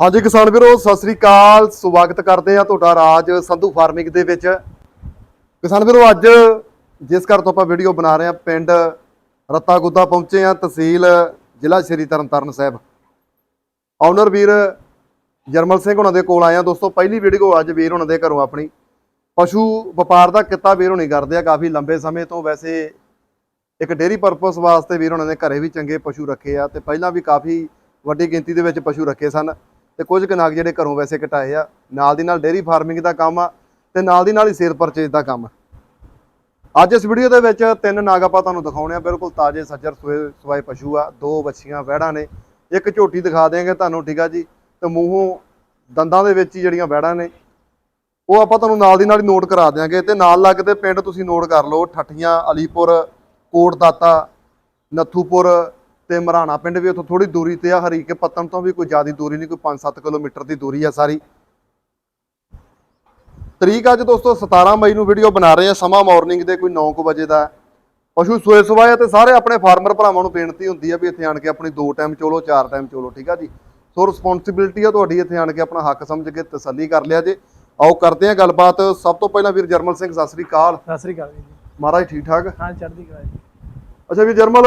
ਹਾਂਜੀ ਕਿਸਾਨ ਵੀਰੋ, ਸਤਿ ਸ੍ਰੀ ਅਕਾਲ। ਸਵਾਗਤ ਕਰਦੇ ਆ ਤੁਹਾਡਾ ਰਾਜ ਸੰਧੂ ਫਾਰਮਿੰਗ ਦੇ ਵਿੱਚ। ਕਿਸਾਨ ਵੀਰੋ, ਅੱਜ ਜਿਸ ਘਰ ਤੋਂ ਆਪਾਂ ਵੀਡੀਓ ਬਣਾ ਰਹੇ ਆ ਪਿੰਡ ਰੱਤਾ ਗੁੱਦਾ ਪਹੁੰਚੇ ਆ ਤਹਿਸੀਲ ਜ਼ਿਲ੍ਹਾ ਸ਼੍ਰੀ ਤਰਨਤਾਰਨ ਸਾਹਿਬ। ਆਨਰ ਵੀਰ ਜਰਮਲ ਸਿੰਘ ਉਹਨਾਂ ਦੇ ਕੋਲ ਆਏ ਆ ਦੋਸਤੋ, ਪਹਿਲੀ ਵੀਡੀਓ ਅੱਜ ਵੀਰ ਉਹਨਾਂ ਦੇ ਘਰੋਂ ਆਪਣੀ। ਪਸ਼ੂ ਵਪਾਰ ਦਾ ਕਿੱਤਾ ਵੀਰ ਹੋਣੀ ਕਰਦੇ ਆ ਕਾਫੀ ਲੰਬੇ ਸਮੇਂ ਤੋਂ। ਵੈਸੇ ਇੱਕ ਡੇਰੀ ਪਰਪਸ ਵਾਸਤੇ ਵੀਰ ਉਹਨਾਂ ਨੇ ਘਰੇ ਵੀ ਚੰਗੇ ਪਸ਼ੂ ਰੱਖੇ ਆ ਤੇ ਪਹਿਲਾਂ ਵੀ ਕਾਫੀ ਵੱਡੀ ਗਿਣਤੀ ਦੇ ਵਿੱਚ ਪਸ਼ੂ ਰੱਖੇ ਸਨ। ਤੇ ਕੁਝ ਕੁ ਨਾਗ ਜਿਹੜੇ ਘਰੋਂ ਵੈਸੇ ਘਟਾਏ ਆ, ਨਾਲ ਦੀ ਨਾਲ ਡੇਰੀ ਫਾਰਮਿੰਗ ਦਾ ਕੰਮ ਆ ਤੇ ਨਾਲ ਦੀ ਨਾਲ ਹੀ ਸੇਲ ਪਰਚੇਜ ਦਾ ਕੰਮ ਅੱਜ ਇਸ ਵੀਡੀਓ ਦੇ ਵਿੱਚ ਤਿੰਨ ਨਾਗ ਆਪਾਂ ਤੁਹਾਨੂੰ ਦਿਖਾਉਣੇ ਆ, ਬਿਲਕੁਲ ਤਾਜ਼ੇ, ਸੱਜਰ ਸੂਏ ਸਵਾਏ ਪਸ਼ੂ ਆ, ਦੋ ਬੱਚੀਆਂ ਵਹਿੜਾਂ ਨੇ। ਇੱਕ ਝੋਟੀ ਦਿਖਾ ਦੇਵਾਂਗੇ ਤੁਹਾਨੂੰ, ਠੀਕ ਆ ਜੀ? ਤੇ ਮੂੰਹੋਂ ਦੰਦਾਂ ਦੇ ਵਿੱਚ ਹੀ ਜਿਹੜੀਆਂ ਵਹਿੜਾਂ ਨੇ, ਉਹ ਆਪਾਂ ਤੁਹਾਨੂੰ ਨਾਲ ਦੀ ਨਾਲ ਹੀ ਨੋਟ ਕਰਾ ਦਿਆਂਗੇ ਤੇ ਨਾਲ ਲੱਗਦੇ ਪਿੰਡ ਤੁਸੀਂ ਨੋਟ ਕਰ ਲਓ, ਠੱਠੀਆਂ, ਅਲੀਪੁਰ ਕੋਟ ਦਾਤਾ ਨੱਥੂਪੁਰ ਤੇ ਮਰਾਣਾ ਪਿੰਡ ਵੀ ਉੱਥੋਂ ਥੋੜੀ ਦੂਰੀ ਤੇ ਆ ਹਰੀਕੇ ਪੱਤਨ ਤੋਂ ਵੀ ਕੋਈ ਜ਼ਿਆਦਾ ਦੂਰੀ ਨਹੀਂ ਕੋਈ 5-7 ਕਿਲੋਮੀਟਰ ਦੀ ਦੂਰੀ ਆ ਸਾਰੀ। ਤਰੀਕ ਅੱਜ ਦੋਸਤੋ 17 ਮਈ ਨੂੰ ਵੀਡੀਓ ਬਣਾ ਰਹੇ ਆ ਸਮਾਂ ਮਾਰਨਿੰਗ ਦੇ ਕੋਈ 9:00 ਵਜੇ ਦਾ। ਪਸ਼ੂ ਸੋਏ ਸਵਾਏ ਤੇ ਸਾਰੇ ਆਪਣੇ ਫਾਰਮਰ ਭਰਾਵਾਂ ਨੂੰ ਬੇਨਤੀ ਹੁੰਦੀ ਆ ਵੀ ਇੱਥੇ ਆਣ ਕੇ ਆਪਣੀ ਦੋ ਟਾਈਮ ਚੋਲੋ ਚਾਰ ਟਾਈਮ ਚੋਲੋ ਠੀਕ ਆ ਜੀ? ਸੋ ਰਿਸਪੌਂਸਿਬਿਲਟੀ ਆ ਤੁਹਾਡੀ ਇੱਥੇ ਆਣ ਕੇ ਆਪਣਾ ਹੱਕ ਸਮਝ ਕੇ ਤਸੱਲੀ ਕਰ ਲਿਆ ਜੇ। ਆਓ ਕਰਦੇ ਆ ਗੱਲਬਾਤ। ਸਭ ਤੋਂ ਪਹਿਲਾਂ ਵੀਰ ਜਰਮਲ ਸਿੰਘ ਸਤਿ ਸ੍ਰੀ ਅਕਾਲ। ਸਤਿ ਸ੍ਰੀ ਅਕਾਲ ਜੀ। ਮਹਾਰਾਜ ਠੀਕ ਠਾਕ? ਹਾਂ ਚੜ੍ਹਦੀ ਕਲਾ ਜੀ। ਅੱਛਾ ਵੀ ਜਰਮਲ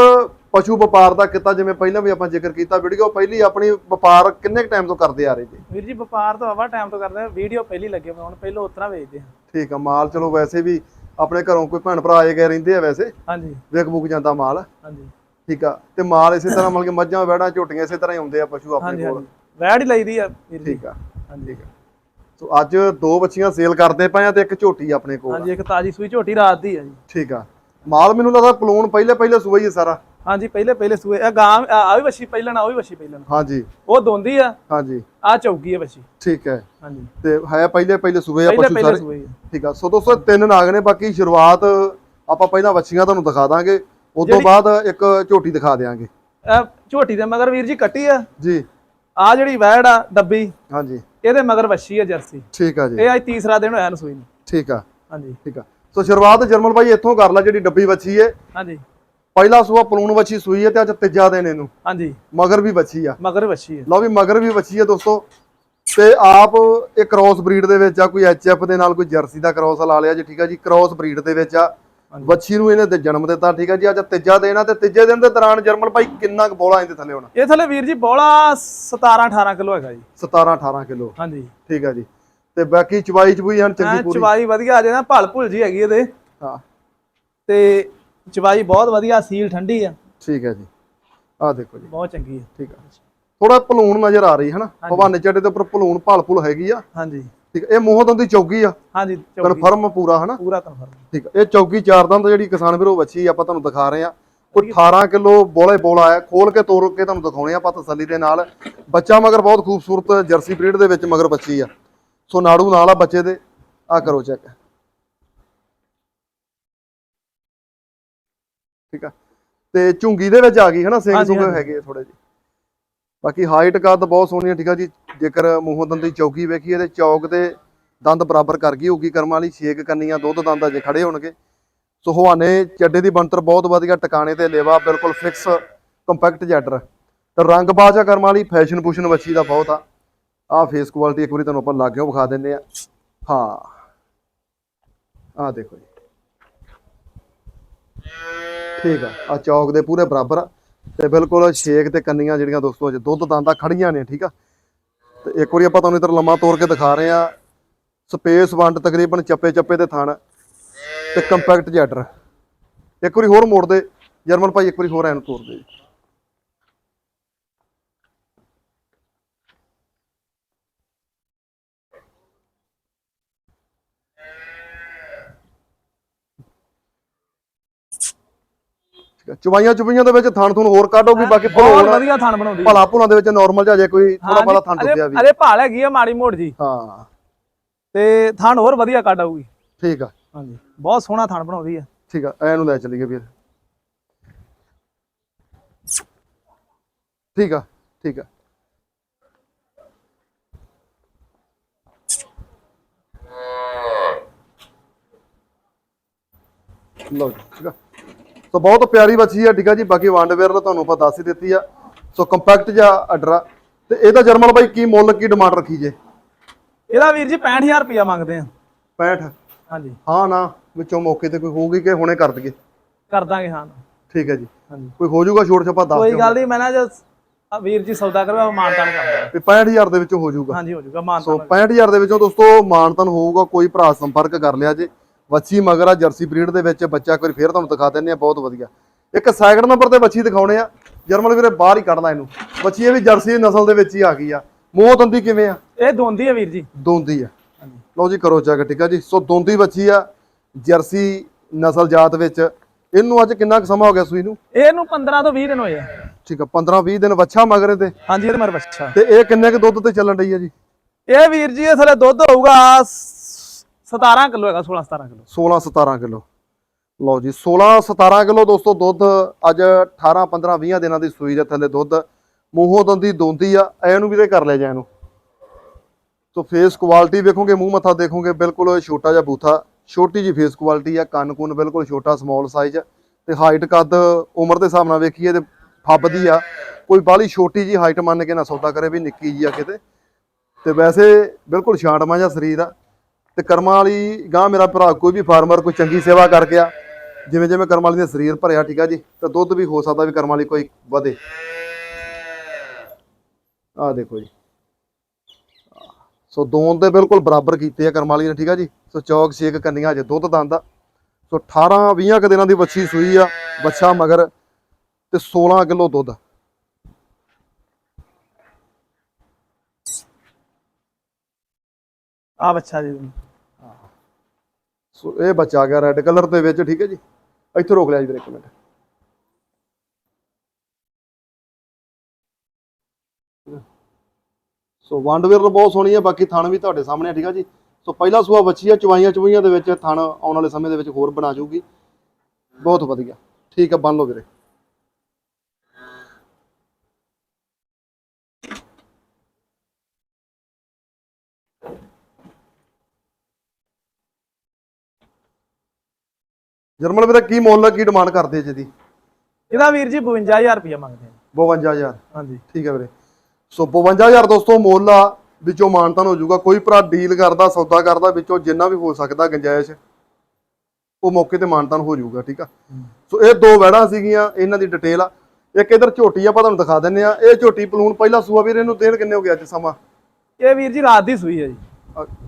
ਪਸ਼ੂ ਵਪਾਰ ਦਾ ਕਿੱਤਾ ਜਿਵੇਂ ਪਹਿਲਾਂ ਵੀ ਆਪਾਂ ਜ਼ਿਕਰ ਕੀਤਾ ਵੀਡੀਓ ਪਹਿਲੀ ਆਪਣੀ ਵਪਾਰ ਕਿੰਨੇ ਟਾਈਮ ਤੋਂ ਕਰਦੇ ਆ ਰਹੇ ਜੀ? ਵੀਰ ਜੀ ਵਪਾਰ ਤਾਂ ਵਾਵਾ ਟਾਈਮ ਤੋਂ ਕਰਦੇ ਆ ਵੀਡੀਓ ਪਹਿਲੀ ਲੱਗੇ ਹੁਣ ਪਹਿਲਾਂ ਉਤਰਾ ਵੇਚਦੇ ਆ। ਠੀਕ ਆ ਮਾਲ ਚਲੋ ਵੈਸੇ ਵੀ ਆਪਣੇ ਘਰੋਂ ਕੋਈ ਭੈਣ ਭਰਾ ਆਏ ਗਏ ਰਹਿੰਦੇ ਆ ਵੈਸੇ। ਹਾਂਜੀ। ਵਿਕ ਬੁਕ ਜਾਂਦਾ ਮਾਲ। ਹਾਂਜੀ। ਠੀਕ ਆ ਤੇ ਮਾਲ ਇਸੇ ਤਰ੍ਹਾਂ ਮਤਲਬ ਕਿ ਮੱਝਾਂ ਵੈੜਾਂ ਝੋਟੀਆਂ ਇਸੇ ਤਰ੍ਹਾਂ ਹੀ ਆਉਂਦੇ ਆ ਪਸ਼ੂ ਆਪਣੇ ਕੋਲ। ਵੈੜ ਹੀ ਲਈਦੀ ਆ ਵੀਰ ਜੀ। ਠੀਕ ਆ ਹਾਂਜੀ। ਠੀਕ ਆ। ਸੋ ਅੱਜ ਦੋ ਬੱਚੀਆਂ ਸੇਲ ਕਰਦੇ ਪਏ ਆ ਤੇ ਇੱਕ ਝੋਟੀ ਆਪਣੇ ਕੋਲ। ਹਾਂਜੀ ਇੱਕ ਤਾਜੀ ਸੂਈ ਝੋਟੀ ਰਾਤ ਦੀ ਆ ਜੀ। ਠੀਕ ਆ। ਮਾਲ ਮੈਨੂੰ ਲੱਗਦਾ ਪਲੂਣ ਪਹਿਲੇ ਪਹਿਲੇ ਸੂਆ ਹੀ ਹੈ ਸਾਰਾ। ਹਾਂਜੀ ਪਹਿਲੇ ਪਹਿਲੇ ਸੂਏ। ਆ ਗਾਂ ਆ ਵੀ ਵੱਛੀ ਪਹਿਲਣ ਆ ਉਹ ਵੀ ਵੱਛੀ ਪਹਿਲਣ। ਹਾਂਜੀ। ਉਹ ਦੋਂਦੀ ਆ। ਹਾਂਜੀ। ਆ ਚੌਗੀ ਆ ਵੱਛੀ। ਠੀਕ ਹੈ। ਹਾਂਜੀ। ਤੇ ਹੈ ਪਹਿਲੇ ਪਹਿਲੇ ਸੂਏ ਆ ਪਸ਼ੂ ਸਾਰੇ। ਠੀਕ ਆ। ਸੋ ਦੋਸਤੋ ਤਿੰਨ ਨਾਗ ਨੇ ਬਾਕੀ ਸ਼ੁਰੂਆਤ ਆਪਾਂ ਪਹਿਲਾਂ ਵੱਛੀਆਂ ਤੁਹਾਨੂੰ ਦਿਖਾ ਦਾਂਗੇ। ਉਸ ਤੋਂ ਬਾਅਦ ਇੱਕ ਝੋਟੀ ਦਿਖਾ ਦੇਾਂਗੇ ਇਹ ਝੋਟੀ ਦੇ ਮਗਰ ਵੀਰ ਜੀ ਕੱਟੀ ਆ। ਜੀ। ਆ ਜਿਹੜੀ ਵੈੜ ਆ ਡੱਬੀ ਹਾਂਜੀ। ਇਹਦੇ ਮਗਰ ਵੱਛੀ ਆ ਜਰਸੀ। ਠੀਕ ਆ ਜੀ। ਇਹ ਅੱਜ ਤੀਸਰਾ ਦਿਨ ਹੋਇਆ ਨੂੰ ਸੂਈ ਨੂੰ। ਠੀਕ ਆ। ਹਾਂਜੀ। ਠੀਕ ਆ। ਸੋ ਸ਼ੁਰੂਆਤ ਜਰਮਲ ਭਾਈ ਇੱਥੋਂ ਕਰ ਲੈ ਜਿਹੜੀ ਡੱਬੀ ਵੱਛੀ ਏ। ਹਾਂਜੀ। ਪਹਿਲਾ ਸੂਆ ਪਲੂਣ ਵੱਛੀ ਸੂਈ ਏ ਤੇ ਅੱਜ ਤੀਜਾ ਦਿਨ ਇਹਨੂੰ। ਹਾਂਜੀ। ਮਗਰ ਵੀ ਵੱਛੀ ਆ। ਮਗਰ ਵੱਛੀ ਆ ਲਓ ਵੀ ਮਗਰ ਵੀ ਵੱਛੀ ਆ ਦੋਸਤੋ। ਤੇ ਆਪ ਇਹ ਕ੍ਰਾਸ ਬਰੀਡ ਦੇ ਵਿੱਚ ਆ ਕੋਈ ਐਚਐਫ ਦੇ ਨਾਲ ਕੋਈ ਜਰਸੀ ਦਾ ਕ੍ਰਾਸ ਲਾ ਲਿਆ ਜੀ ਠੀਕ ਆ ਜੀ? ਕ੍ਰਾਸ ਬਰੀਡ ਦੇ ਵਿੱਚ ਆ। ਵੱਛੀ ਨੂੰ ਇਹਨੇ ਜਨਮ ਦਿੱਤਾ ਠੀਕ ਆ ਜੀ? ਅੱਜ ਤੀਜਾ ਦਿਨ ਆ ਤੇ ਤੀਜੇ ਦਿਨ ਦੇ ਦੌਰਾਨ ਜਰਮਲ ਭਾਈ ਕਿੰਨਾ ਕੁ ਬੋਲਾ ਇਹਦੇ ਥੱਲੇ ਹੋਣਾ? ਇਹ ਥੱਲੇ ਵੀਰ ਜੀ ਬੋਲਾ 17 18 ਕਿਲੋ ਹੈਗਾ ਜੀ। 17 18 ਕਿਲੋ। ਹਾਂਜੀ। ਠੀਕ ਆ ਜੀ। ਤੇ ਬਾਕੀ ਚਵਾਈ ਚਬੂਈ ਹਨ ਚੰਗੀ ਪੂਰੀ। ਚਵਾਈ ਵਧੀਆ ਆ ਜੇ ਨਾ ਭਲ ਭੁਲ ਜੀ ਹੈਗੀ ਇਹਦੇ। ਹਾਂ। ਤੇ ਚਵਾਈ ਬਹੁਤ ਵਧੀਆ ਸੀਲ ਠੰਡੀ ਆ। ਠੀਕ ਹੈ ਜੀ। ਆਹ ਦੇਖੋ ਜੀ। ਬਹੁਤ ਚੰਗੀ ਆ। ਠੀਕ ਆ। ਥੋੜਾ ਭਲੂਣ ਨਜ਼ਰ ਆ ਰਹੀ ਹੈ ਨਾ? ਭਵਾਨੇ ਚੱਡੇ ਦੇ ਉੱਪਰ ਭਲੂਣ ਭਲ ਭੁਲ ਹੈਗੀ ਆ। ਹਾਂਜੀ। ਠੀਕ ਆ, ਇਹ ਮੂੰਹ ਦੰਦੀ ਚੌਗੀ ਆ। ਹਾਂਜੀ ਕਨਫਰਮ ਪੂਰਾ ਹਨਾ ਪੂਰਾ ਕਨਫਰਮ। ਠੀਕ ਆ, ਇਹ ਚੌਗੀ ਚਾਰ ਦੰਦ ਜਿਹੜੀ ਕਿਸਾਨ ਵੀਰੋ ਵੱਛੀ ਆਪਾਂ ਤੁਹਾਨੂੰ ਦਿਖਾ ਰਹੇ ਆ। ਕੋਈ 18 ਕਿਲੋ ਬੋਲੇ ਬੋਲਾ ਹੈ ਖੋਲ ਕੇ ਤੋੜ ਕੇ ਤੁਹਾਨੂੰ ਦਿਖਾਉਣੇ ਆ ਆਪਾਂ ਤਸੱਲੀ ਦੇ ਨਾਲ। ਬੱਚਾ ਮਗਰ ਬਹੁਤ ਖੂਬਸੂਰਤ ਜਰਸੀ ਬਰੀਡ ਦੇ ਵਿੱਚ ਮਗਰ ਬੱਚੀ ਆ। ਸੋ ਨਾੜੂ ਨਾਲ ਆ ਬੱਚੇ ਦੇ। ਆ ਕਰੋ ਚੈੱਕ ਠੀਕ ਆ? ਤੇ ਝੁੰਗੀ ਦੇ ਵਿੱਚ ਆ ਗਈ ਹਨਾ? ਸਿੰਘ ਸੁੰਗ। ਹੈਗੇ ਥੋੜੇ ਜਿਹੇ। ਬਾਕੀ ਹਾਈਟ ਕੱਦ ਬਹੁਤ ਸੋਹਣੀ ਠੀਕ ਆ ਜੀ। ਜੇਕਰ ਮੂੰਹੋਂ ਦੰਦੀ ਚੌਕੀ ਵੇਖੀਏ ਤੇ ਚੌਕ ਤੇ ਦੰਦ ਬਰਾਬਰ ਕਰ ਗਈ ਹੋਊਗੀ ਕਰਮਾਂ ਵਾਲੀ। ਛੇਕ ਕੰਨੀਆਂ ਦੁੱਧ ਦੰਦ ਅਜੇ ਖੜੇ ਹੋਣਗੇ। ਸੋ ਹਵਾਨੇ ਚੱਡੇ ਦੀ ਬਣਤਰ ਬਹੁਤ ਵਧੀਆ ਟਿਕਾਣੇ ਤੇ ਲੇਵਾ ਬਿਲਕੁਲ ਫਿਕਸ ਕੰਪੈਕਟ ਜੈਡਰ ਤੇ ਰੰਗ ਬਾਜਾ ਕਰਮਾਂ ਵਾਲੀ ਫੈਸ਼ਨ ਪੁਸ਼ਨ ਵੱਛੀ ਦਾ ਬਹੁਤ ਆ। ਆਹ ਫੇਸ ਕੁਆਲਿਟੀ ਇੱਕ ਵਾਰੀ ਤੁਹਾਨੂੰ ਆਪਾਂ ਲਾਗਿਓ ਵਿਖਾ ਦਿੰਦੇ ਆ। ਹਾਂ। ਆਹ ਦੇਖੋ ਜੀ। ਠੀਕ ਆ ਆ ਚੌਕ ਦੇ ਪੂਰੇ ਬਰਾਬਰ ਆ। ਤੇ ਬਿਲਕੁਲ ਛੇਕ ਤੇ ਕੰਨੀਆਂ ਜਿਹੜੀਆਂ ਦੋਸਤੋ ਅਜੇ ਦੁੱਧ ਦੰਦਾਂ ਖੜੀਆਂ ਨੇ, ਠੀਕ ਆ? ਤੇ ਇੱਕ ਵਾਰੀ ਆਪਾਂ ਤੁਹਾਨੂੰ ਇਧਰ ਲੰਮਾ ਤੋੜ ਕੇ ਦਿਖਾ ਰਹੇ ਆ। ਸਪੇਸ ਵੰਡ ਤਕਰੀਬਨ ਚੱਪੇ ਚੱਪੇ ਤੇ ਥਣ ਤੇ ਕੰਪੈਕਟ ਜੈਡਰ ਇੱਕ ਵਾਰੀ ਹੋਰ ਮੋੜ ਦੇ, ਜਰਮਨ ਭਾਈ ਇੱਕ ਵਾਰੀ ਹੋਰ ਐਨ ਤੋੜ ਦੇ। ਜੀ। ਠੀਕ ਆ, ਚਵਾਈਆਂ ਚੁਵਾਈਆਂ ਦੇ ਵਿੱਚ ਥਣ ਥੁਣ ਹੋਰ ਕੱਢੋਗੀ ਬਾਕੀ ਬਹੁਤ ਭਲੋਣ ਵਧੀਆ ਥਣ ਬਣਾਉਂਦੀ। ਭਲਾ ਭੁਲਾਂ ਦੇ ਵਿੱਚ ਨਾਰਮਲ ਜਿਹਾ ਜੇ ਕੋਈ ਥੋੜਾ ਬਹੁਤਾ ਥਣ ਟੁੱਟਿਆ ਵੀ। ਅਰੇ ਭਾਲ ਹੈਗੀ ਆ ਮਾੜੀ ਮੋੜ ਜੀ। ਹਾਂ। ਤੇ ਥਣ ਹੋਰ ਵਧੀਆ ਕੱਢ ਆਊਗੀ ਠੀਕ ਆ। ਹਾਂਜੀ ਬਹੁਤ ਸੋਹਣਾ ਥਣ ਬਣਾਉਂਦੀ ਆ। ਠੀਕ ਆ ਐ ਨੂੰ ਲੈ ਚੱਲੀਏ ਵੀਰ ਠੀਕ ਆ ਠੀਕ ਆ। ਜੀ, ਠੀਕ ਆ। ਸੋ ਬਹੁਤ ਪਿਆਰੀ ਬੱਚੀ ਆ ਠੀਕ ਆ ਜੀ। ਬਾਕੀ ਵੰਡ ਵੇਅਰ ਤਾਂ ਤੁਹਾਨੂੰ ਆਪਾਂ ਦੱਸ ਹੀ ਦਿੱਤੀ ਆ। ਸੋ ਕੰਪੈਕਟ ਜਿਹਾ ਅਡਰਾ। ਤੇ ਇਹਦਾ ਜਰਮਲ ਬਾਈ ਕੀ ਮੁੱਲ ਕੀ ਡਿਮਾਂਡ ਰੱਖੀ ਜੇ? ਇਹਦਾ ਵੀਰ ਜੀ 65000 ਰੁਪਇਆ ਮੰਗਦੇ ਆ। 65 ਹਾਂਜੀ। ਹਾਂ ਨਾ ਵਿੱਚੋਂ ਮੌਕੇ ਤੇ ਕੋਈ ਹੋਊਗੀ ਕਿ ਹੁਣੇ ਕਰ ਦਈਏ? ਕਰ ਦਾਂਗੇ ਹਾਂ। ਠੀਕ ਹੈ ਜੀ। ਹਾਂਜੀ। ਕੋਈ ਹੋ ਜਾਊਗਾ ਛੋਟ ਛਪਾ ਦੱਸ ਕੋਈ ਗੱਲ ਨਹੀਂ ਮੈਂ ਨਾ ਜੇ ਵੀਰ ਜੀ ਸੌਦਾ ਕਰਵਾ ਮਾਨਤਾਨ ਕਰ ਦਾਂਗੇ ਵੀ 65000 ਦੇ ਵਿੱਚੋਂ ਹੋ ਜਾਊਗਾ। ਹਾਂਜੀ ਹੋ ਜਾਊਗਾ ਸੋ ਮਾਨਤਾਨ 65000 ਦੇ ਵਿੱਚੋਂ ਦੋਸਤੋ ਮਾਨਤਨ ਹੋਊਗਾ ਕੋਈ ਭਰਾ ਸੰਪਰਕ ਕਰ ਲਿਆ ਜੇ। ਵੱਛੀ ਮਗਰ ਆ ਜਰਸੀ ਬਰੀਡ ਦੇ ਵਿੱਚ ਬੱਚਾ ਕੋਈ ਫੇਰ ਤੁਹਾਨੂੰ ਦਿਖਾ ਦਿੰਦੇ ਆ ਬਹੁਤ ਵਧੀਆ। ਇੱਕ ਸੈਕਿੰਡ ਨੰਬਰ ਤੇ ਵੱਛੀ ਦਿਖਾਉਣੇ ਆ। ਜਰਮਨ ਵੀਰੇ ਬਾਹਰ ਹੀ ਕੱਢਦਾ ਇਹਨੂੰ। ਵੱਛੀ ਇਹ ਵੀ ਜਰਸੀ ਨਸਲ ਦੇ ਵਿੱਚ ਹੀ ਆ ਗਈ ਆ। ਮੂੰਹ ਦੰਦੀ ਕਿਵੇਂ ਆ? ਇਹ ਦੋਂਦੀ ਹੈ ਵੀਰ ਜੀ। ਦੋਂਦੀ ਆ। ਲਓ ਜੀ ਕਰੋ ਚੈੱਕ ਠੀਕ ਆ ਜੀ। ਸੋ ਦੋਂਦੀ ਵੱਛੀ ਆ ਜਰਸੀ ਨਸਲ ਜਾਤ ਵਿੱਚ। ਇਹਨੂੰ ਅੱਜ ਕਿੰਨਾ ਕੁ ਸਮਾਂ ਹੋ ਗਿਆ ਸੂਈ ਨੂੰ? ਇਹਨੂੰ 15 ਤੋਂ 20 ਦਿਨ ਹੋਏ ਆ। ਠੀਕ ਆ 15 20 ਦਿਨ ਵੱਛਾ ਮਗਰੇ ਤੇ ਹਾਂਜੀ ਇਹ ਮਰ ਬੱਚਾ ਤੇ ਇਹ ਕਿੰਨੇ ਕੁ ਦੁੱਧ ਤੇ ਚੱਲਣ ਰਹੀ ਆ ਜੀ? ਇਹ ਵੀਰ ਜੀ ਇਹ ਥਲੇ ਦੁੱਧ ਹੋਊਗਾ 17 ਕਿਲੋ ਹੈਗਾ 16 17 ਕਿਲੋ। 16 17 ਕਿਲੋ। ਲਓ ਜੀ 16 17 ਕਿਲੋ ਦੋਸਤੋ, ਦੁੱਧ ਅੱਜ 18 15 20 ਦਿਨਾਂ ਦੀ ਸੂਈ ਦੇ ਥੱਲੇ ਦੁੱਧ। ਮੂੰਹੋਂ ਦੰਦੀ ਦੋਂਦੀ ਆ, ਇਹਨੂੰ ਵੀ ਤੇ ਕਰ ਲਿਆ ਜਾ ਇਹਨੂੰ ਸੋ ਫੇਸ ਕੁਆਲਿਟੀ ਵੇਖੋਗੇ, ਮੂੰਹ ਮੱਥਾ ਦੇਖੋਗੇ, ਬਿਲਕੁਲ ਛੋਟਾ ਜਿਹਾ ਬੂਥਾ। ਛੋਟੀ ਜੀ ਫੇਸ ਕੁਆਲਿਟੀ ਆ, ਕੰਨ ਕੁੰਨ ਬਿਲਕੁਲ ਛੋਟਾ ਸਮਾਲ ਸਾਈਜ਼ ਤੇ ਹਾਈਟ ਕੱਦ ਉਮਰ ਦੇ ਹਿਸਾਬ ਨਾਲ ਵੇਖੀਏ ਤੇ ਫੱਬਦੀ ਆ। ਕੋਈ ਬਾਹਲੀ ਛੋਟੀ ਜੀ ਹਾਈਟ ਮੰਨ ਕੇ ਨਾ ਸੌਦਾ ਕਰੇ ਵੀ ਨਿੱਕੀ ਜੀ ਆ ਕਿਤੇ। ਤੇ ਵੈਸੇ ਬਿਲਕੁਲ ਛਾਂਟਮਾ ਜਿਹਾ ਸਰੀਰ ਆ। ਤੇ ਕਰਮਾਂ ਵਾਲੀ ਗਾਂ ਮੇਰਾ ਭਰਾ ਕੋਈ ਵੀ ਫਾਰਮਰ, ਕੋਈ ਚੰਗੀ ਸੇਵਾ ਕਰ ਗਿਆ ਜਿਵੇਂ ਜਿਵੇਂ ਕਰਮਾਂ ਵਾਲੀ ਦਾ ਸਰੀਰ ਭਰਿਆ, ਠੀਕ ਆ ਜੀ, ਤਾਂ ਦੁੱਧ ਵੀ ਹੋ ਸਕਦਾ ਵੀ ਕਰਮਾਂ ਵਾਲੀ ਕੋਈ ਵਧੇ। ਆ ਦੇਖੋ ਜੀ। ਸੋ ਦੋਨ ਦੇ ਬਿਲਕੁਲ ਬਰਾਬਰ ਕੀਤੇ ਆ ਕਰਮਾਂ ਵਾਲੀ ਨੇ, ਠੀਕ ਆ ਜੀ। ਸੋ ਚੌਕ, ਛੇਕ, ਕੰਨੀਆਂ ਜੇ ਦੁੱਧ ਦੰਦਾ ਸੋ 18 20 ਕ ਦਿਨਾਂ ਦੀ ਬੱਚੀ ਸੂਈ ਆ ਬੱਚਾ ਮਗਰ ਤੇ 16 ਕਿਲੋ ਦੁੱਧ। ਆ ਬੱਚਾ ਜੀ। ਸੋ ਇਹ ਬੱਚਾ ਆ ਗਿਆ ਰੈੱਡ ਕਲਰ ਦੇ ਵਿੱਚ, ਠੀਕ ਹੈ ਜੀ। ਇੱਥੇ ਰੋਕ ਲਿਆ ਜੀ ਵੀਰੇ ਇੱਕ ਮਿੰਟ। ਸੋ ਵੰਡਵੇਰ ਬਹੁਤ ਸੋਹਣੀ ਹੈ, ਬਾਕੀ ਥਣ ਵੀ ਤੁਹਾਡੇ ਸਾਹਮਣੇ ਆ, ਠੀਕ ਆ ਜੀ। ਸੋ ਪਹਿਲਾ ਸੂਆ ਬੱਚੀ ਆ, ਚਵਾਈਆਂ ਚਵਾਈਆਂ ਦੇ ਵਿੱਚ ਥਣ ਆਉਣ ਵਾਲੇ ਸਮੇਂ ਦੇ ਵਿੱਚ ਹੋਰ ਬਣਾ ਜਾਊਗੀ ਬਹੁਤ ਵਧੀਆ। ਠੀਕ ਹੈ ਬੰਨ ਲਓ ਵੀਰੇ। ਜਰਮਨ ਵੀਰੇ ਕੀ ਮੁੱਲ ਕੀ ਡਿਮਾਂਡ ਕਰਦੇ ਜੀ ਦੀ ਇਹਦਾ ਵੀਰ ਜੀ 52000 ਰੁਪਇਆ ਮੰਗਦੇ ਆ। 52000 ਹਾਂਜੀ। ਠੀਕ ਹੈ ਵੀਰੇ। ਸੋ 52000 ਦੋਸਤੋ ਮੁੱਲ ਆ ਵਿੱਚੋਂ ਮਾਨਤਾਨ ਹੋ ਜਾਊਗਾ। ਕੋਈ ਭਰਾ ਡੀਲ ਕਰਦਾ ਸੌਦਾ ਕਰਦਾ ਵਿੱਚੋਂ ਜਿੰਨਾ ਵੀ ਹੋ ਸਕਦਾ ਗੁੰਜਾਇਸ਼ ਉਹ ਮੌਕੇ ਤੇ ਮਾਨਤਾਨ ਹੋ ਜਾਊਗਾ ਠੀਕ ਆ? ਸੋ ਇਹ ਦੋ ਵੈੜਾਂ ਸੀਗੀਆਂ ਇਹਨਾਂ ਦੀ ਡਿਟੇਲ ਆ। ਇੱਕ ਇਧਰ ਝੋਟੀ ਆਪਾਂ ਤੁਹਾਨੂੰ ਦਿਖਾ ਦਿੰਨੇ ਆ। ਇਹ ਝੋਟੀ ਪਲੂਣ ਪਹਿਲਾ ਸੂਆ ਵੀਰੇ ਇਹਨੂੰ ਦੇਣ ਕਿੰਨੇ ਹੋ ਗਿਆ ਅੱਜ ਸਮਾਂ? ਇਹ ਵੀਰ ਜੀ ਰਾਤ ਦੀ ਸੂਈ ਹੈ ਜੀ।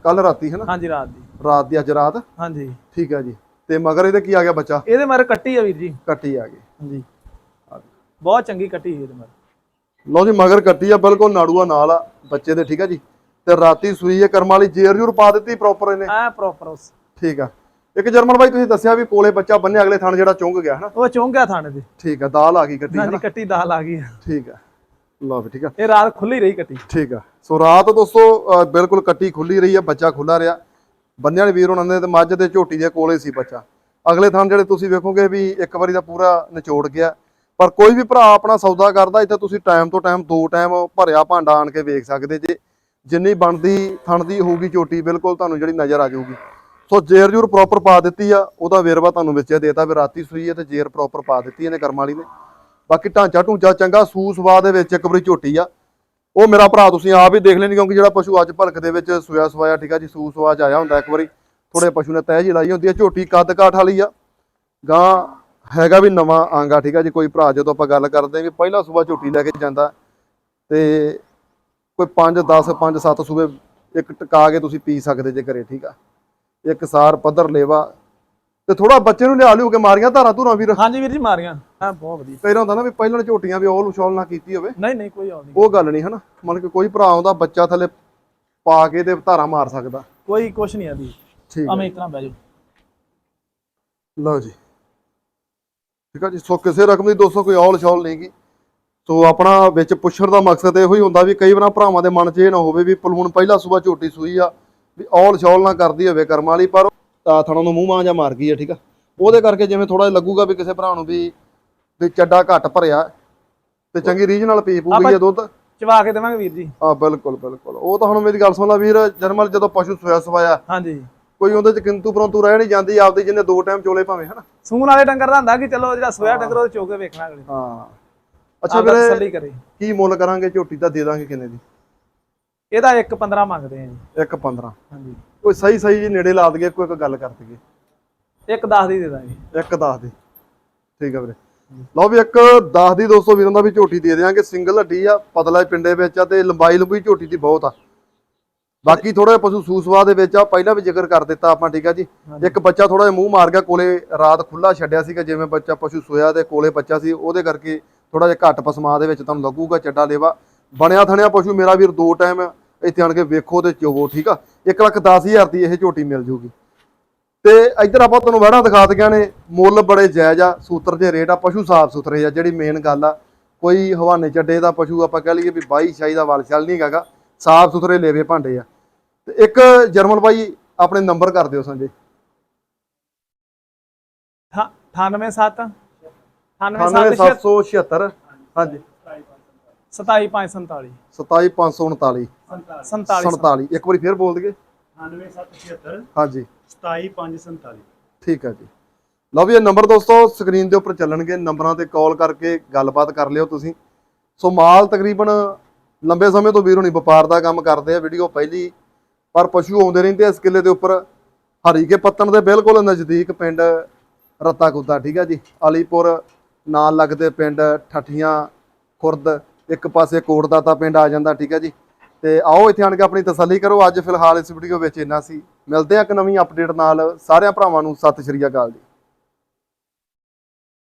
ਕੱਲ ਰਾਤੀ ਹੈ ਨਾ? ਹਾਂਜੀ ਰਾਤ ਦੀ। ਰਾਤ ਦੀ ਅੱਜ ਰਾਤ? ਹਾਂਜੀ। ਠੀਕ ਆ ਜੀ। ਤੇ ਮਗਰ ਇਹਦੇ ਕੀ ਆ ਗਿਆ ਬੱਚਾ? ਇਹਦੇ ਮਰ ਕੱਟੀ ਆ ਵੀਰ ਜੀ। ਕੱਟੀ ਆ ਗਈ। ਹਾਂਜੀ। ਬਹੁਤ ਚੰਗੀ ਕੱਟੀ ਹੈ ਇਹਦੇ ਮਰ ਲਓ ਜੀ ਮਗਰ ਕੱਟੀ ਆ ਬਿਲਕੁਲ ਨਾੜੂਆ ਨਾਲ ਆ ਬੱਚੇ ਦੇ ਠੀਕ ਆ ਜੀ? ਤੇ ਰਾਤੀ ਸੂਈ ਹੈ ਕਰਮ ਵਾਲੀ ਜੇਰ ਜੂਰ ਪਾ ਦਿੱਤੀ ਪ੍ਰੋਪਰ ਇਹਨੇ। ਐ ਪ੍ਰੋਪਰ ਉਸ। ਠੀਕ ਆ। ਇੱਕ ਜਰਮਨ ਬਾਈ ਤੁਸੀਂ ਦੱਸਿਆ ਵੀ ਕੋਲੇ ਬੱਚਾ ਬੰਨੇ ਅਗਲੇ ਥਣ ਜਿਹੜਾ ਚੁੰਗ ਗਿਆ ਹਨਾ? ਉਹ ਚੁੰਗਿਆ ਥਾਣੇ ਦੇ ਠੀਕ ਆ ਦਾਲ ਆ ਗਈ ਕੱਟੀ ਹਾਂਜੀ ਕੱਟੀ ਦਾਲ ਆ ਗਈ। ਆ। ਠੀਕ ਆ। ਲਓ ਵੀ ਠੀਕ ਆ। ਇਹ ਰਾਤ ਖੁੱਲੀ ਰਹੀ ਕੱਟੀ। ਠੀਕ ਆ। ਸੋ ਰਾਤ ਦੋਸਤੋ ਬਿਲਕੁਲ ਕੱਟੀ ਖੁੱਲੀ ਰਹੀ ਆ ਬੱਚਾ ਖੁੱਲਾ ਰਿਹਾ। ਬੰਨੇ ਵਾਲੇ ਵੀਰ ਉਹਨਾਂ ਨੇ ਤੇ ਮੱਝ ਦੇ ਝੋਟੀ ਦੇ ਕੋਲੇ ਸੀ ਬੱਚਾ। ਅਗਲੇ ਥਾਂ ਜਿਹੜੇ ਤੁਸੀਂ ਵੇਖੋਗੇ ਵੀ ਇੱਕ ਵਾਰੀ ਦਾ ਪੂਰਾ ਨਿਚੋੜ ਗਿਆ। ਪਰ ਕੋਈ ਵੀ ਭਰਾ ਆਪਣਾ ਸੌਦਾ ਕਰਦਾ, ਇੱਥੇ ਤੁਸੀਂ ਟਾਈਮ ਤੋਂ ਟਾਈਮ ਦੋ ਟਾਈਮ ਭਰਿਆ ਭਾਂਡਾ ਆਣ ਕੇ ਵੇਖ ਸਕਦੇ ਜੇ। ਜਿੰਨੀ ਬਣਦੀ ਥਣ ਹੋਊਗੀ ਝੋਟੀ, ਬਿਲਕੁਲ ਤੁਹਾਨੂੰ ਜਿਹੜੀ ਨਜ਼ਰ ਆ ਜਾਊਗੀ। ਸੋ ਜੇਰ ਜੂਰ ਪ੍ਰੋਪਰ ਪਾ ਦਿੱਤੀ ਆ, ਉਹਦਾ ਵੇਰਵਾ ਤੁਹਾਨੂੰ ਵਿੱਚ ਦੇਤਾ ਵੀ ਰਾਤੀ ਸੂਈ ਹੈ ਤੇ ਜੇਰ ਪ੍ਰੋਪਰ ਪਾ ਦਿੱਤੀ ਇਹਨੇ ਕਰਮ ਵਾਲੀ ਨੇ। ਬਾਕੀ ਢਾਂਚਾ ਢੂੰਚਾ ਚੰਗਾ ਸੂ ਸਵਾ ਦੇ ਵਿੱਚ ਇੱਕ ਵਾਰੀ ਝੋਟੀ ਆ। ਉਹ ਮੇਰਾ ਭਰਾ ਤੁਸੀਂ ਆਪ ਹੀ ਦੇਖ ਲੈਣੀ ਕਿਉਂਕਿ ਜਿਹੜਾ ਪਸ਼ੂ ਅੱਜ ਭਲਕ ਦੇ ਵਿੱਚ ਸੋਇਆ ਸਵਾਇਆ, ਠੀਕ ਆ ਜੀ, ਸੂ ਸਵਾ ਚ ਆਇਆ ਹੁੰਦਾ ਇੱਕ ਵਾਰੀ। ਥੋੜੇ ਪਸ਼ੂ ਨੇ ਤਹਿ ਜੀ ਲਾਈ ਹੁੰਦੀ ਆ, ਝੋਟੀ ਕੱਦ ਕਾਠ ਵਾਲੀ ਆ। ਗਾਂ ਹੈਗਾ ਵੀ ਨਵਾਂ ਆਂਗਾ, ਠੀਕ ਆ ਜੀ, ਕੋਈ ਭਰਾ ਜਦੋਂ ਆਪਾਂ ਗੱਲ ਕਰਦੇ ਵੀ ਪਹਿਲਾ ਸੂਬਾ ਝੋਟੀ ਲੈ ਕੇ ਜਾਂਦਾ, ਤੇ ਕੋਈ 5 10 5 7 ਸੂਬੇ ਇੱਕ ਟਕਾ ਕੇ ਤੁਸੀਂ ਪੀ ਸਕਦੇ ਜੇ ਘਰੇ, ਠੀਕ ਆ। ਇੱਕ ਸਾਰ ਪੱਧਰ ਲੇਵਾ ਤੇ ਥੋੜਾ ਬੱਚੇ ਨੂੰ ਲਿਆ ਲਿਓ ਕੇ ਮਾਰੀਆਂ ਧਾਰਾਂ ਧੂਰਾਂ ਵੀਰ ਹਾਂਜੀ ਵੀਰ ਜੀ ਮਾਰੀਆਂ। ਹਾਂ ਬਹੁਤ ਵਧੀਆ। ਕਈ ਹੁੰਦਾ ਨਾ ਵੀ ਪਹਿਲਾਂ ਝੋਟੀਆਂ ਵੀ ਔਲ ਉਛੌਲ ਨਾ ਕੀਤੀ ਹੋਵੇ। ਨਹੀਂ ਨਹੀਂ ਕੋਈ ਆਉਂਦੀ ਉਹ ਗੱਲ ਨਹੀਂ ਹਨਾ। ਮਤਲਬ ਕਿ ਕੋਈ ਭਰਾ ਆਉਂਦਾ ਬੱਚਾ ਥੱਲੇ ਪਾ ਕੇ ਤੇ ਧਾਰਾ ਮਾਰ ਸਕਦਾ। ਕੋਈ ਕੁਛ ਨਹੀਂ ਆਦੀ। ਠੀਕ ਹੈ। ਇਤਨਾ ਬਹਿ ਜਾਓ। ਲਓ ਜੀ। ਠੀਕ ਆ ਜੀ ਸੋ ਕਿਸੇ ਰਕਮ ਦੀ ਦੋਸਤੋ ਕੋਈ ਔਲ ਛੌਲ ਨਹੀਂਗੀ ਸੋ ਆਪਣਾ ਵਿੱਚ ਪੁੱਛਣ ਦਾ ਮਕਸਦ ਇਹੋ ਹੀ ਹੁੰਦਾ ਵੀ ਕਈ ਵਾਰ ਭਰਾਵਾਂ ਦੇ ਮਨ 'ਚ ਇਹ ਨਾ ਹੋਵੇ ਵੀ ਪਲੂਣ ਪਹਿਲਾ ਸੂਬਾ ਝੋਟੀ ਸੂਈ ਆ ਵੀ ਔਲ ਛੌਲ ਨਾ ਕਰਦੀ ਹੋਵੇ ਕਰਮ ਵਾਲੀ ਪਰ ਥਣੋਂ ਨੂੰ ਮੂੰਹ ਮਾਂ ਜਾਂ ਮਾਰ ਗਈ ਆ ਠੀਕ ਆ? ਉਹਦੇ ਕਰਕੇ ਜਿਵੇਂ ਥੋੜਾ ਜਿਹਾ ਲੱਗੂਗਾ ਵੀ ਕਿਸੇ ਭਰਾ ਨੂੰ ਵੀ ਵੀ ਚੱਡਾ ਘੱਟ ਭਰਿਆ ਤੇ ਚੰਗੀ ਰੀਝ ਨਾਲ ਪੀ ਪੂਗੀ ਆ ਦੁੱਧ। ਚਵਾ ਕੇ ਦੇਵਾਂਗੇ ਵੀਰ ਜੀ। ਆ ਬਿਲਕੁਲ ਬਿਲਕੁਲ। ਉਹ ਤਾਂ ਹੁਣ ਮੇਰੀ ਗੱਲ ਸੁਣ ਲਾ ਵੀਰ ਜਰਮਲ ਜਦੋਂ ਪਸ਼ੂ ਸੋਇਆ ਸਵਾਇਆ ਹਾਂਜੀ। ਕੋਈ ਉਹਦੇ ਚ ਕਿੰਤੂ ਪਰੰਤੂ ਰਹਿ ਨਹੀਂ ਜਾਂਦੀ ਆਪਦੇ ਜਿੰਨੇ ਦੋ ਟਾਈਮ ਚੋਲੇ ਭਾਵੇਂ ਹਨਾ? ਸੂਣ ਵਾਲੇ ਡੰਗਰ ਦਾ ਹੁੰਦਾ ਕਿ ਚਲੋ ਜਿਹੜਾ ਸੋਇਆ ਡੰਗਰ ਉਹ ਚੋਕੇ ਵੇਖਣਾ ਅਗਲੇ। ਹਾਂ। ਅੱਛਾ ਵੀਰੇ ਕੀ ਮੁੱਲ ਕਰਾਂਗੇ ਝੋਟੀ ਦਾ ਦੇ ਦਾਂਗੇ ਕਿੰਨੇ ਦੀ? ਇਹਦਾ 1 15 ਮੰਗਦੇ ਆ ਜੀ। ਇੱਕ 15 ਹਾਂਜੀ। ਕੋਈ ਸਹੀ ਸਹੀ ਜੀ ਨੇੜੇ ਲਾ ਦਈਏ ਕੋਈ ਇੱਕ ਗੱਲ ਕਰ ਦਈਏ। ਇੱਕ 10 ਦੀ ਦੇ ਦਾਂਗੇ। ਇੱਕ 10 ਦੀ। ਠੀਕ ਆ ਵੀਰੇ। ਲਓ ਵੀ ਇੱਕ 10 ਦੀ 200 ਵੀਰਾਂ ਦਾ ਵੀ ਝੋਟੀ ਦੇ ਦਿਆਂਗੇ। ਸਿੰਗਲ ਹੱਡੀ ਆ ਪਤਲਾ ਪਿੰਡੇ ਵਿੱਚ ਆ ਤੇ ਲੰਬਾਈ ਲੰਬੀ ਝੋਟੀ ਦੀ ਬਹੁਤ ਆ। ਬਾਕੀ ਥੋੜਾ ਪਸ਼ੂ ਸੂਸਵਾ ਦੇ ਵਿੱਚ ਆ ਪਹਿਲਾਂ ਵੀ ਜ਼ਿਕਰ ਕਰ ਦਿੱਤਾ ਆਪਾਂ ਠੀਕ ਆ ਜੀ। ਇੱਕ ਬੱਚਾ ਥੋੜਾ ਜਿਹਾ ਮੂੰਹ ਮਾਰ ਗਿਆ ਕੋਲੇ ਰਾਤ ਖੁੱਲਾ ਛੱਡਿਆ ਸੀਗਾ ਜਿਵੇਂ ਬੱਚਾ ਪਸ਼ੂ ਸੋਇਆ ਦੇ ਕੋਲੇ ਬੱਚਾ ਸੀ ਉਹਦੇ ਕਰਕੇ ਥੋੜਾ ਜਿਹਾ ਘੱਟ ਪਸਮਾ ਦੇ ਵਿੱਚ ਤੁਹਾਨੂੰ ਲੱਗੂਗਾ ਚੱਡਾ ਲੇਵਾ। ਬਣਿਆ ਥਣਿਆ ਪਸ਼ੂ ਮੇਰਾ ਵੀਰ ਦੋ ਟਾਈਮ ਇੱਥੇ ਆਣ ਕੇ ਵੇਖੋ ਤੇ ਚੋਵੋ ਠੀਕ ਆ। 1 ਲੱਖ 10000 ਦੀ ਇਹ ਝੋਟੀ ਮਿਲ ਜੂਗੀ। ਤੇ ਇੱਧਰ ਆਪਾਂ ਤੁਹਾਨੂੰ ਵੜਾ ਦਿਖਾ ਦਈਆਂ ਨੇ। ਮੁੱਲ ਬੜੇ ਜਾਇਜ਼ ਆ ਸੂਤਰ ਦੇ ਰੇਟ ਆ ਪਸ਼ੂ ਸਾਫ਼ ਸੁਥਰੇ ਆ ਜਿਹੜੀ ਮੇਨ ਗੱਲ ਆ। ਕੋਈ ਹਵਾਨੇ ਚੱਡੇ ਦਾ ਪਸ਼ੂ ਆਪਾਂ ਕਹਿ ਲਈਏ ਵੀ ਬਾਈ ਸ਼ਾਈ ਦਾ ਵਾਲ ਚੱਲ ਨਹੀਂ ਹੈਗਾ ਸਾਫ਼ ਸੁਥਰੇ ਲੇਵੇ ਭਾਂਡੇ ਆ। ਤੇ ਇੱਕ ਜਰਮਨ ਬਾਈ ਆਪਣੇ ਨੰਬਰ ਕਰ ਦਿਓ ਸੰਜੇ। 987 987 98776 ਹਾਂਜੀ। 27547 27539 47 47 ਇੱਕ ਵਾਰੀ ਫੇਰ ਬੋਲ ਦਈਏ। 99776 ਹਾਂਜੀ। 27547 ਠੀਕ ਹੈ ਜੀ। ਲਓ ਵੀ ਇਹ ਨੰਬਰ ਦੋਸਤੋ ਸਕਰੀਨ ਦੇ ਉੱਪਰ ਚੱਲਣਗੇ। ਨੰਬਰਾਂ ਤੇ ਕਾਲ ਕਰਕੇ ਗੱਲਬਾਤ ਕਰ ਲਿਓ ਤੁਸੀਂ। ਸੋ ਮਾਲ ਤਕਰੀਬਨ ਲੰਬੇ ਸਮੇਂ ਤੋਂ ਵੀਰੋ ਨਹੀਂ ਵਪਾਰ ਦਾ ਕੰਮ ਕਰਦੇ ਆ। ਵੀਡੀਓ ਪਹਿਲੀ ਪਰ ਪਸ਼ੂ ਆਉਂਦੇ ਰਹਿੰਦੇ ਆ ਇਸ ਕਿੱਲੇ ਦੇ ਉੱਪਰ। ਹਰੀਕੇ ਪੱਤਣ ਦੇ ਬਿਲਕੁਲ ਨਜ਼ਦੀਕ ਪਿੰਡ ਰੱਤਾ ਕੁੱਦਾ ਠੀਕ ਹੈ ਜੀ। ਅਲੀਪੁਰ ਨਾਲ ਲੱਗਦੇ ਪਿੰਡ ਠੱਠੀਆਂ ਖੁਰਦ ਇੱਕ ਪਾਸੇ ਕੋਟ ਕੋਟਦਾਤਾ ਪਿੰਡ ਆ ਜਾਂਦਾ, ਠੀਕ ਹੈ ਜੀ। ਤੇ ਆਓ ਇੱਥੇ ਆਣ ਕੇ ਆਪਣੀ ਤਸੱਲੀ ਕਰੋ। ਅੱਜ ਫਿਲਹਾਲ ਇਸ ਵੀਡੀਓ ਵਿੱਚ ਇੰਨਾ ਸੀ। ਮਿਲਦੇ ਹਾਂ ਇੱਕ ਨਵੀਂ ਅਪਡੇਟ ਨਾਲ। ਸਾਰਿਆਂ ਭਰਾਵਾਂ ਨੂੰ ਸਤਿ ਸ਼੍ਰੀ ਅਕਾਲ ਜੀ।